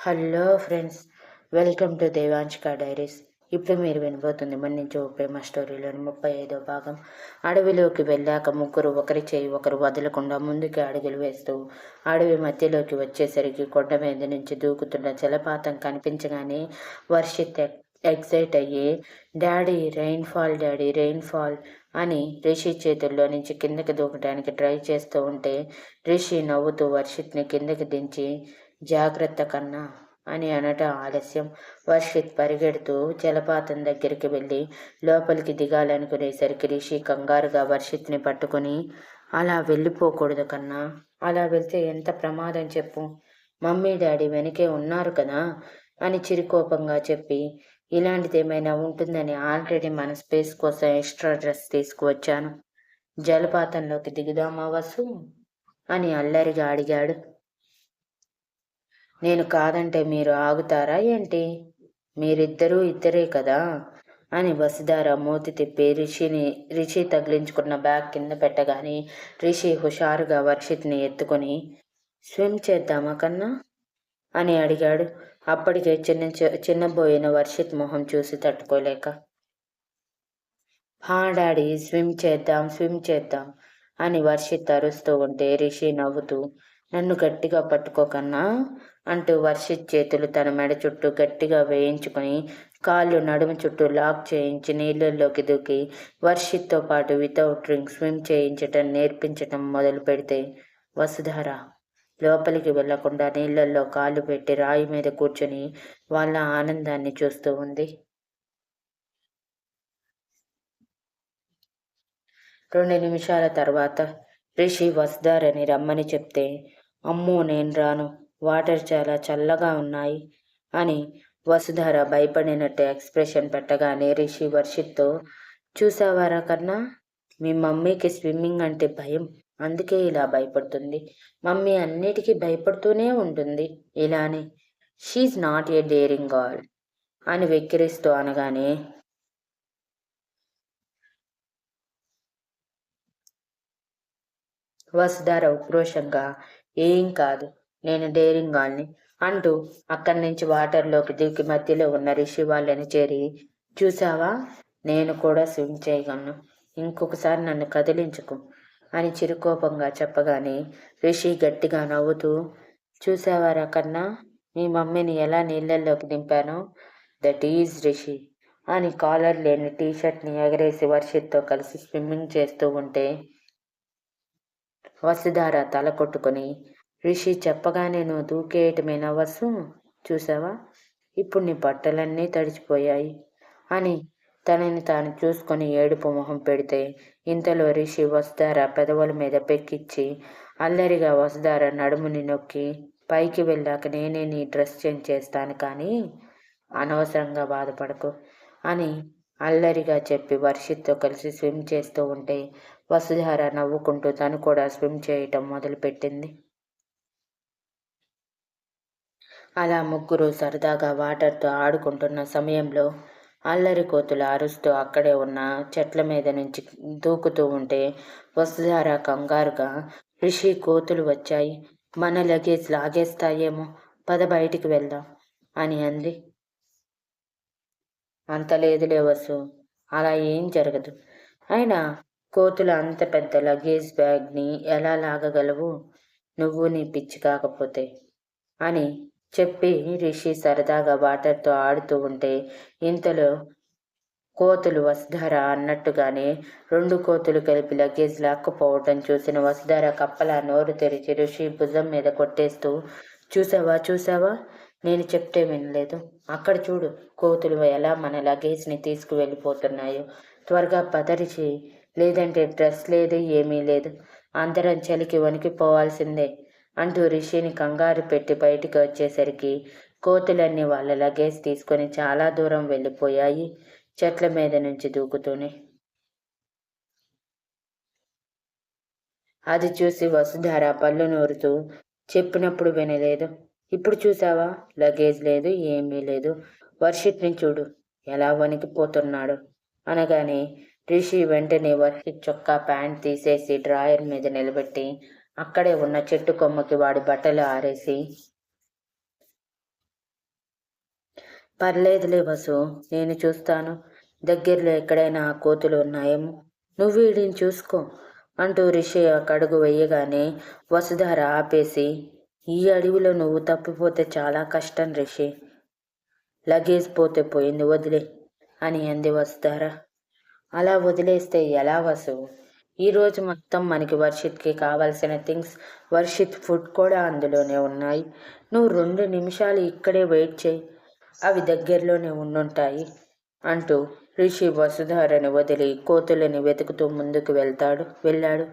Hello friends welcome to Devanshika diaries. ఇప్పుడు మీరు వినబోతుంది మన్నించే ప్రేమ స్టోరీలోని ముప్పై ఐదో భాగం. అడవిలోకి వెళ్ళాక ముగ్గురు ఒకరి చేయి ఒకరు వదలకుండా ముందుకి అడుగులు వేస్తూ అడవి మధ్యలోకి వచ్చేసరికి కొండ మీద నుంచి దూకుతున్న జలపాతం కనిపించగానే వర్షిత్ ఎక్సైట్ అయ్యి daddy rainfall daddy rainfall అని రిషి చేతుల్లో నుంచి కిందకి దూకడానికి ట్రై చేస్తూ ఉంటే రిషి నవ్వుతూ వర్షిత్ని కిందకి దించి జాగ్రత్త కన్నా అని అనటం ఆలస్యం. వర్షిత్ పరిగెడుతూ జలపాతం దగ్గరికి వెళ్ళి లోపలికి దిగాలనుకునేసరికి రిషి కంగారుగా వర్షిత్ని పట్టుకుని అలా వెళ్ళిపోకూడదు కన్నా. అలా వెళ్తే ఎంత ప్రమాదం చెప్పు. మమ్మీ డాడీ వెనకే ఉన్నారు కదా అని చిరుకోపంగా చెప్పి ఇలాంటిది ఏమైనా ఉంటుందని ఆల్రెడీ మన స్పేస్ కోసం ఎక్స్ట్రా డ్రెస్ తీసుకువచ్చాను. జలపాతంలోకి దిగుదామా వసు? అని అల్లరిగా అడిగాడు. నేను కాదంటే మీరు ఆగుతారా ఏంటి? మీరిద్దరూ ఇద్దరే కదా? అని వసుధార మూతి తిప్పి రిషిని రిషి తగిలించుకున్న బ్యాగ్ కింద పెట్టగానే రిషి హుషారుగా వర్షిత్ని ఎత్తుకొని స్విమ్ చేద్దామా కన్నా? అని అడిగాడు. అప్పటికే చిన్న చిన్నబోయిన వర్షిత్ మొహం చూసి తట్టుకోలేక హా డాడీ స్విమ్ చేద్దాం స్విమ్ చేద్దాం అని వర్షిత్ అరుస్తూ ఉంటే రిషి నవ్వుతూ నన్ను గట్టిగా పట్టుకోకన్నా అంటూ వర్షిత్ చేతులు తన మెడ చుట్టూ గట్టిగా వేయించుకొని కాళ్ళు నడుము చుట్టూ లాక్ చేయించి నీళ్ళల్లోకి దూకి వర్షిత్తో పాటు వితౌట్ డ్రింక్ స్విమ్ చేయించటం నేర్పించటం మొదలు పెడితే వసుధార లోపలికి వెళ్ళకుండా నీళ్ళల్లో కాళ్ళు పెట్టి రాయి మీద కూర్చొని వాళ్ళ ఆనందాన్ని చూస్తూ ఉంది. రెండు నిమిషాల తర్వాత రిషి వసుధారని రమ్మని చెప్తే అమ్మో నేను రాను. వాటర్ చాలా చల్లగా ఉన్నాయి అని వసుధార భయపడినట్టు ఎక్స్ప్రెషన్ పెట్టగానే రిషి వర్షిత్తో చూసావారా కన్నా? మీ మమ్మీకి స్విమ్మింగ్ అంటే భయం. అందుకే ఇలా భయపడుతుంది. మమ్మీ అన్నిటికీ భయపడుతూనే ఉంటుంది. ఇలానే. She's not a daring girl అని వెక్కిరిస్తూ అనగానే వసుధార ఉక్రోషంగా ఏం కాదు. నేను డేరింగ్ గాల్ని అంటూ అక్కడి నుంచి వాటర్లోకి దిగి మధ్యలో ఉన్న రిషి వాళ్ళని చేరి చూసావా నేను కూడా స్విమ్ చేయగలను. ఇంకొకసారి నన్ను కదిలించుకు అని చిరుకోపంగా చెప్పగానే రిషి గట్టిగా నవ్వుతూ చూసావారా కన్నా? మీ మమ్మీని ఎలా నీళ్ళల్లోకి దింపానో? దట్ ఈజ్ రిషి అని కాలర్ లేని టీషర్ట్ని ఎగరేసి వర్షిత్తో కలిసి స్విమ్మింగ్ చేస్తూ ఉంటే వసుధార తల కొట్టుకొని రిషి చెప్పగానే నువ్వు దూకేయటమే వసు? చూసావా? ఇప్పుడు నీ బట్టలన్నీ తడిచిపోయాయి. అని తనని తాను చూసుకొని ఏడుపు మొహం పెడితే ఇంతలో రిషి వసుధార పెదవుల మీద పెక్కిచ్చి అల్లరిగా వసుధార నడుముని నొక్కి పైకి వెళ్ళాక నేనే నీ డ్రెస్ చేంజ్ చేస్తాను కానీ అనవసరంగా బాధపడకు అని అల్లరిగా చెప్పి వర్షిత్తో కలిసి స్విమ్ చేస్తూ ఉంటే వసుధార నవ్వుకుంటూ తను కూడా స్విమ్ చేయటం మొదలుపెట్టింది. అలా ముగ్గురు సరదాగా వాటర్తో ఆడుకుంటున్న సమయంలో అల్లరి కోతులు అరుస్తూ అక్కడే ఉన్న చెట్ల మీద నుంచి దూకుతూ ఉంటే వసుధార కంగారుగా రిషి కోతులు వచ్చాయి. మన లగేజ్ లాగేస్తాయేమో. పద బయటికి వెళ్దాం అని అంది. అంత లేదులే వసు. అలా ఏం జరగదు. అయినా కోతులు అంత పెద్ద లగేజ్ బ్యాగ్ని ఎలా లాగగలవు? నువ్వు నీ పిచ్చి కాకపోతే అని చెప్పి రిషి సరదాగా వాటర్తో ఆడుతూ ఉంటే ఇంతలో కోతులు వసుధార అన్నట్టుగానే రెండు కోతులు కలిపి లగేజ్ లాక్కుపోవటం చూసిన వసుధార కప్పలా నోరు తెరిచి ఋషి భుజం మీద కొట్టేస్తూ చూసావా చూసావా? నేను చెప్తే వినలేదు. అక్కడ చూడు కోతులు ఎలా మన లగేజ్ని తీసుకువెళ్ళిపోతున్నాయో. త్వరగా పదరిచి లేదంటే డ్రెస్ లేదు ఏమీ లేదు. అందరం చలికి వణికిపోవాల్సిందే. అంటూ రిషిని కంగారు పెట్టి బయటికి వచ్చేసరికి కోతులన్నీ వాళ్ళ లగేజ్ తీసుకొని చాలా దూరం వెళ్ళిపోయాయి చెట్ల మీద నుంచి దూకుతూనే. అది చూసి వసుధార పళ్ళు నూరుతూ చెప్పినప్పుడు వినలేదు. ఇప్పుడు చూసావా? లగేజ్ లేదు ఏమీ లేదు. వర్షిట్ని చూడు. ఎలా వణికిపోతున్నాడు? అనగానే రిషి వెంటనే వర్షిట్ చొక్కా ప్యాంట్ తీసేసి డ్రాయర్ మీద నిలబెట్టి అక్కడే ఉన్న చెట్టు కొమ్మకి వాడి బట్టలు ఆరేసి పర్లేదులే వసు నేను చూస్తాను. దగ్గరలో ఎక్కడైనా ఆ కోతులు ఉన్నాయేమో నువ్వు వీడిని చూసుకో అంటూ రిషి కడుగు వేయగానే వసుధార ఆపేసి ఈ అడవిలో నువ్వు తప్పిపోతే చాలా కష్టం రిషి. లగేజ్ పోతే పోయింది వదిలే అని అంది వసుధార. అలా వదిలేస్తే ఎలా వసు? ఈరోజు మొత్తం మనకి వర్షిత్కి కావాల్సిన థింగ్స్ వర్షిత్ ఫుడ్ కూడా అందులోనే ఉన్నాయి. నువ్వు రెండు నిమిషాలు ఇక్కడే వెయిట్ చేయి. అవి దగ్గరలోనే ఉండుంటాయి అంటూ రిషి వసుధారని వదిలి కోతులని వెతుకుతూ ముందుకు వెళ్తాడు వెళ్ళాడు.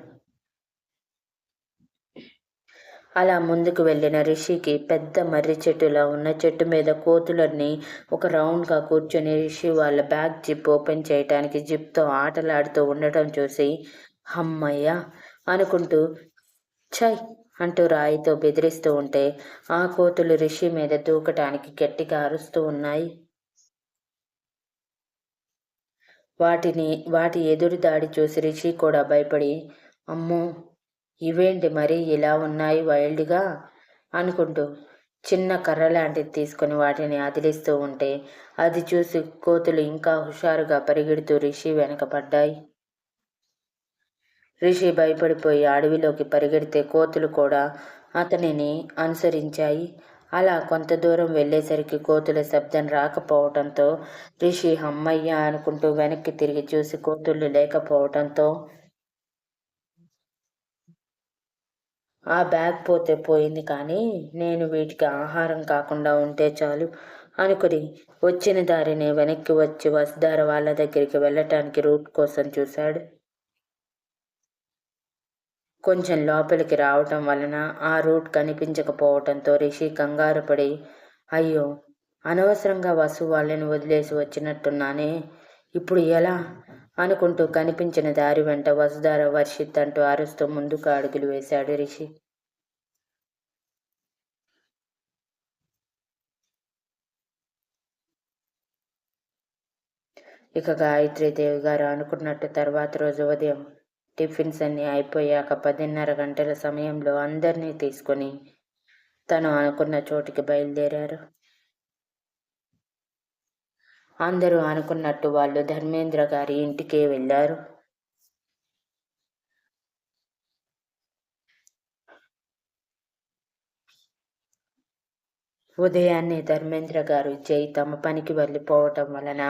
అలా ముందుకు వెళ్ళిన రిషికి పెద్ద మర్రి చెట్టులా ఉన్న చెట్టు మీద కోతులన్నీ ఒక రౌండ్గా కూర్చొని రిషి వాళ్ళ బ్యాగ్ జిప్ ఓపెన్ చేయటానికి జిప్తో ఆటలాడుతూ ఉండటం చూసి హమ్మయ్య! అనుకుంటూ చై అంటూ రాయితో బెదిరిస్తూ ఉంటే ఆ కోతులు రిషి మీద దూకటానికి గట్టిగా అరుస్తూ ఉన్నాయి. వాటిని వాటి ఎదురు దాడి చూసి రిషి కూడా భయపడి అమ్మో! ఇవేంటి మరి ఇలా ఉన్నాయి వైల్డ్గా? అనుకుంటూ చిన్న కర్ర లాంటిది తీసుకొని వాటిని అదిలిస్తూ ఉంటే అది చూసి కోతులు ఇంకా హుషారుగా పరిగెడుతూ రిషి వెనకపడ్డాయి రిషి భయపడిపోయి అడవిలోకి పరిగెడితే కోతులు కూడా అతనిని అనుసరించాయి. అలా కొంత దూరం వెళ్ళేసరికి కోతుల శబ్దం రాకపోవటంతో రిషి అమ్మయ్య అనుకుంటూ వెనక్కి తిరిగి చూసి కోతుళ్ళు లేకపోవటంతో ఆ బ్యాగ్ పోతే పోయింది కానీ నేను వీటికి ఆహారం కాకుండా ఉంటే చాలు అనుకుని వచ్చిన దారిని వెనక్కి వచ్చి వసుధార వాళ్ళ దగ్గరికి వెళ్ళటానికి రూట్ కోసం చూశాడు. కొంచెం లోపలికి రావటం వలన ఆ రూట్ కనిపించకపోవటంతో రిషి కంగారు పడి అయ్యో అనవసరంగా వసు వాళ్ళని వదిలేసి వచ్చినట్టున్నానే ఇప్పుడు ఎలా? అనుకుంటూ కనిపించిన దారి వెంట వసుధార వర్షిత్ అంటూ అరుస్తూ ముందుకు అడుగులు వేశాడు రిషి. ఇక గాయత్రి దేవి గారు అనుకున్నట్టు తర్వాత రోజు ఉదయం టిఫిన్స్ అన్నీ అయిపోయాక పదిన్నర గంటల సమయంలో అందరినీ తీసుకొని తను అనుకున్న చోటికి బయలుదేరారు. అందరూ అనుకున్నట్టు వాళ్ళు ధర్మేంద్ర గారి ఇంటికే వెళ్ళారు. ఉదయాన్నే ధర్మేంద్ర గారు జై తమ పనికి వెళ్ళిపోవటం వలన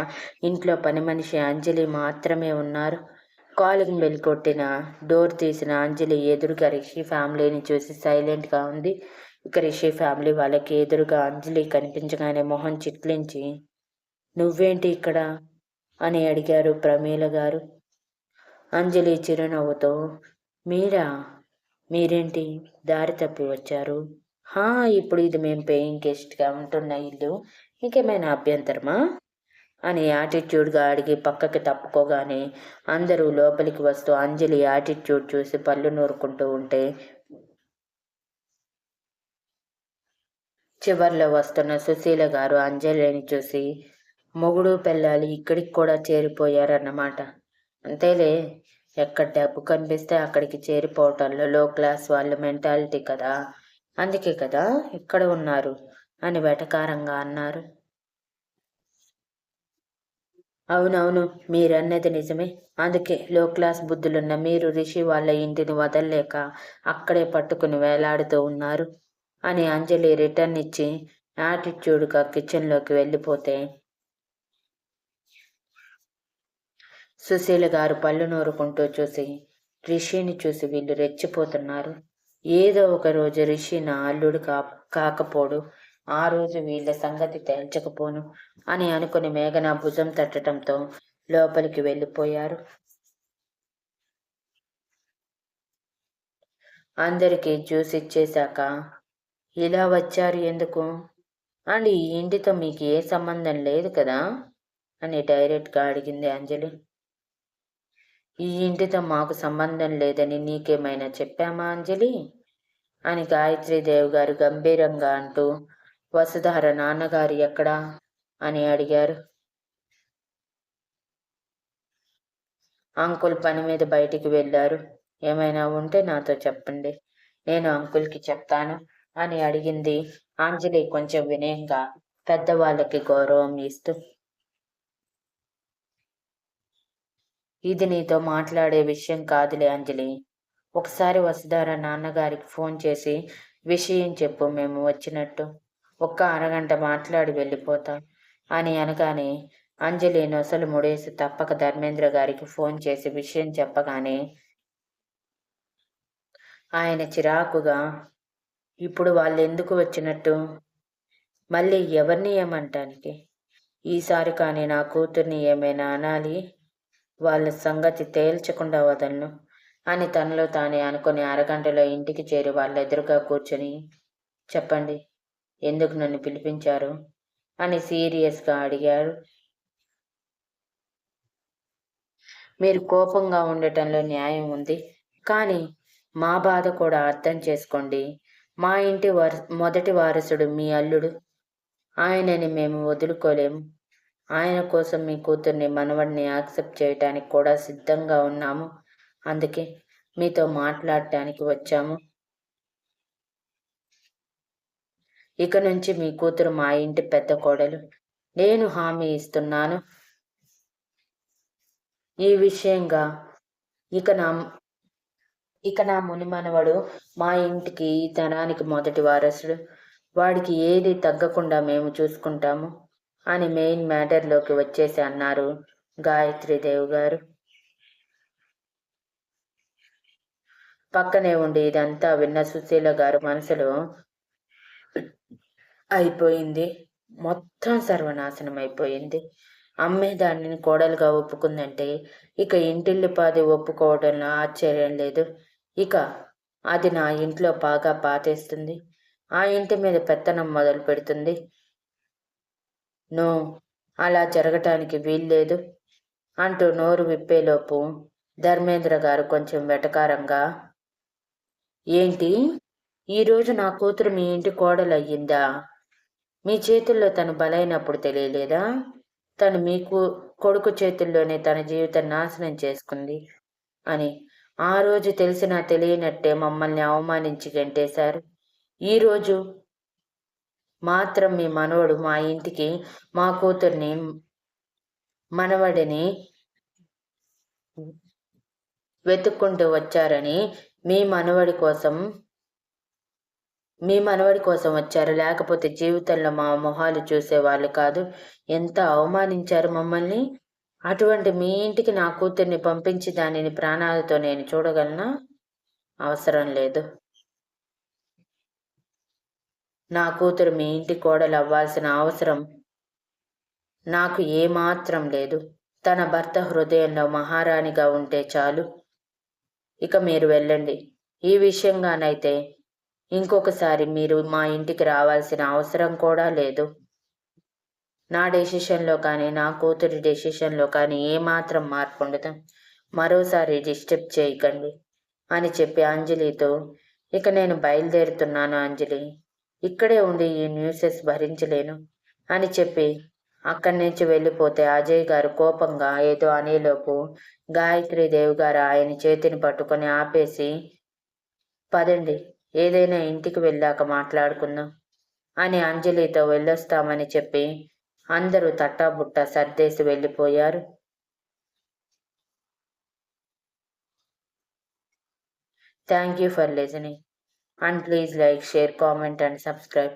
ఇంట్లో పని మనిషి అంజలి మాత్రమే ఉన్నారు. కాలుకి బెల్ కొట్టిన డోర్ తీసిన అంజలి ఎదురుగా రిషి ఫ్యామిలీని చూసి సైలెంట్గా ఉంది. ఇక రిషి ఫ్యామిలీ వాళ్ళకి ఎదురుగా అంజలి కనిపించగానే మొహం చిట్లించి నువ్వేంటి ఇక్కడ? అని అడిగారు ప్రమీల గారు. అంజలి చిరునవ్వుతో మీరా? మీరేంటి? దారి తప్పి వచ్చారు? హా ఇప్పుడు ఇది మేము పేయింగ్ గెస్ట్గా ఉంటున్న ఇల్లు. ఇంకేమైనా అభ్యంతరమా? అని యాటిట్యూడ్గా అడిగి పక్కకి తప్పుకోగానే అందరూ లోపలికి వస్తూ అంజలి యాటిట్యూడ్ చూసి పళ్ళు నూరుకుంటూ ఉంటే చివర్లో వస్తున్న సుశీల గారు అంజలిని చూసి మొగుడు పెళ్ళాలి ఇక్కడికి కూడా చేరిపోయారన్నమాట. అంతేలే ఎక్కడ డబ్బు కనిపిస్తే అక్కడికి చేరిపోవటంలో లో క్లాస్ వాళ్ళ మెంటాలిటీ కదా అందుకే కదా ఇక్కడ ఉన్నారు అని వెటకారంగా అన్నారు. అవునవును మీరన్నది నిజమే. అందుకే లో క్లాస్ బుద్ధులున్న మీరు రిషి వాళ్ళ ఇంటిని వదల్లేక అక్కడే పట్టుకుని వేలాడుతూ ఉన్నారు అని అంజలి రిటర్న్ ఇచ్చి యాటిట్యూడ్గా కిచెన్లోకి వెళ్ళిపోతే సుశీల గారు పళ్ళు నూరుకుంటూ చూసి రిషిని చూసి వీళ్ళు రెచ్చిపోతున్నారు. ఏదో ఒక రోజు రిషి నా అల్లుడు కా కాకపోడు ఆ రోజు వీళ్ళ సంగతి తేల్చకపోను అని అనుకుని మేఘన భుజం తట్టడంతో లోపలికి వెళ్ళిపోయారు. అందరికీ జ్యూస్ ఇచ్చేశాక ఇలా వచ్చారు ఎందుకు? అండ్ ఈ ఇంటితో మీకు ఏ సంబంధం లేదు కదా అని డైరెక్ట్గా అడిగింది అంజలి. ఈ ఇంటితో మాకు సంబంధం లేదని నీకేమైనా చెప్పామా అంజలి అని గాయత్రీదేవి గారు గంభీరంగా అంటూ వసుధార నాన్నగారు ఎక్కడా? అని అడిగారు. అంకుల్ పని మీద బయటికి వెళ్ళారు. ఏమైనా ఉంటే నాతో చెప్పండి. నేను అంకుల్కి చెప్తాను అని అడిగింది. అంజలి కొంచెం వినయంగా పెద్దవాళ్ళకి గౌరవం ఇస్తూ ఇది నీతో మాట్లాడే విషయం కాదులే అంజలి. ఒకసారి వసుధార నాన్నగారికి ఫోన్ చేసి విషయం చెప్పు మేము వచ్చినట్టు. ఒక్క అరగంట మాట్లాడి వెళ్ళిపోతాం అని అనగానే అంజలి నొసలు ముడేసి తప్పక ధర్మేంద్ర గారికి ఫోన్ చేసి విషయం చెప్పగానే ఆయన చిరాకుగా ఇప్పుడు వాళ్ళు ఎందుకు వచ్చినట్టు? మళ్ళీ ఎవరిని ఏమంటానికి? ఈసారి కానీ నా కూతుర్ని ఏమైనా అనాలి? వాళ్ళ సంగతి తేల్చకుండా వదలను అని తనలో తానే అనుకుని అరగంటలో ఇంటికి చేరి వాళ్ళ ఎదురుగా కూర్చొని చెప్పండి ఎందుకు నన్ను పిలిపించారు? అని సీరియస్గా అడిగారు మీరు కోపంగా ఉండటంలో న్యాయం ఉంది. కానీ మా బాధ కూడా అర్థం చేసుకోండి. మా ఇంటి వార మొదటి వారసుడు మీ అల్లుడు. ఆయనని మేము వదులుకోలేము. ఆయన కోసం మీ కూతుర్ని మనవడిని యాక్సెప్ట్ చేయటానికి కూడా సిద్ధంగా ఉన్నాము. అందుకే మీతో మాట్లాడటానికి వచ్చాము. ఇక నుంచి మీ కూతురు మా ఇంటి పెద్ద కోడలు. నేను హామీ ఇస్తున్నాను. ఈ విషయంగా ఇక నా ఇక నా ముని మనవడు మా ఇంటికి ఈ తరానికి మొదటి వారసుడు. వాడికి ఏది తగ్గకుండా మేము చూసుకుంటాము అని మెయిన్ మ్యాటర్లోకి వచ్చేసి అన్నారు గాయత్రీదేవి గారు. పక్కనే ఉండి ఇదంతా విన్న సుశీల గారు మనసులో అయిపోయింది. మొత్తం సర్వనాశనం అయిపోయింది. అమ్మే దానిని కోడలుగా ఒప్పుకుందంటే ఇక ఇంటిల్లిపాది ఒప్పుకోవడంలో ఆశ్చర్యం లేదు. ఇక అది నా ఇంట్లో బాగా పాతేస్తుంది. ఆ ఇంటి మీద పెత్తనం మొదలు పెడుతుంది. నో అలా జరగటానికి వీల్లేదు అంటూ నోరు విప్పేలోపు ధర్మేంద్ర గారు కొంచెం వెటకారంగా ఏంటి? ఈరోజు నా కూతురు మీ ఇంటి కోడలయ్యిందా? మీ చేతుల్లో తను బలైనప్పుడు తెలియలేదా? తను మీకు కొడుకు చేతుల్లోనే తన జీవితం నాశనం చేసుకుంది అని. ఆ రోజు తెలిసినా తెలియనట్టే మమ్మల్ని అవమానించి గంటేశారు. ఈరోజు మాత్రం మీ మనవడు మా ఇంటికి మా కూతుర్ని మనవడిని వెతుక్కుంటూ వచ్చారని మీ మనవడి కోసం మీ మనవడి కోసం వచ్చారు. లేకపోతే జీవితంలో మా మొహాలు చూసేవాళ్ళు కాదు. ఎంత అవమానించారు మమ్మల్ని. అటువంటి మీ ఇంటికి నా కూతుర్ని పంపించి దానిని ప్రాణాలతో నేను చూడగలనా? అవసరం లేదు. నా కూతురు మీ ఇంటి కోడలు అవ్వాల్సిన అవసరం నాకు ఏమాత్రం లేదు. తన భర్త హృదయంలో మహారాణిగా ఉంటే చాలు. ఇక మీరు వెళ్ళండి. ఈ విషయంగానైతే ఇంకొకసారి మీరు మా ఇంటికి రావాల్సిన అవసరం కూడా లేదు. నా డెసిషన్లో కానీ నా కూతురి డెసిషన్లో కానీ ఏమాత్రం మార్పు ఉండదు. మరోసారి డిస్టర్బ్ చేయకండి అని చెప్పి అంజలితో ఇక నేను బయలుదేరుతున్నాను అంజలి. ఇక్కడే ఉండి ఈ న్యూసెస్ భరించలేను అని చెప్పి అక్కడి నుంచి వెళ్ళిపోతే అజయ్ గారు కోపంగా ఏదో అనేలోపు గాయత్రి గాయత్రీదేవి గారు ఆయన చేతిని పట్టుకొని ఆపేసి పదండి ఏదైనా ఇంటికి వెళ్ళాక మాట్లాడుకుందాం అని అంజలితో వెళ్ళొస్తామని చెప్పి అందరూ తట్టాబుట్ట సర్దేసి వెళ్ళిపోయారు. Thank you for listening and please like share comment and subscribe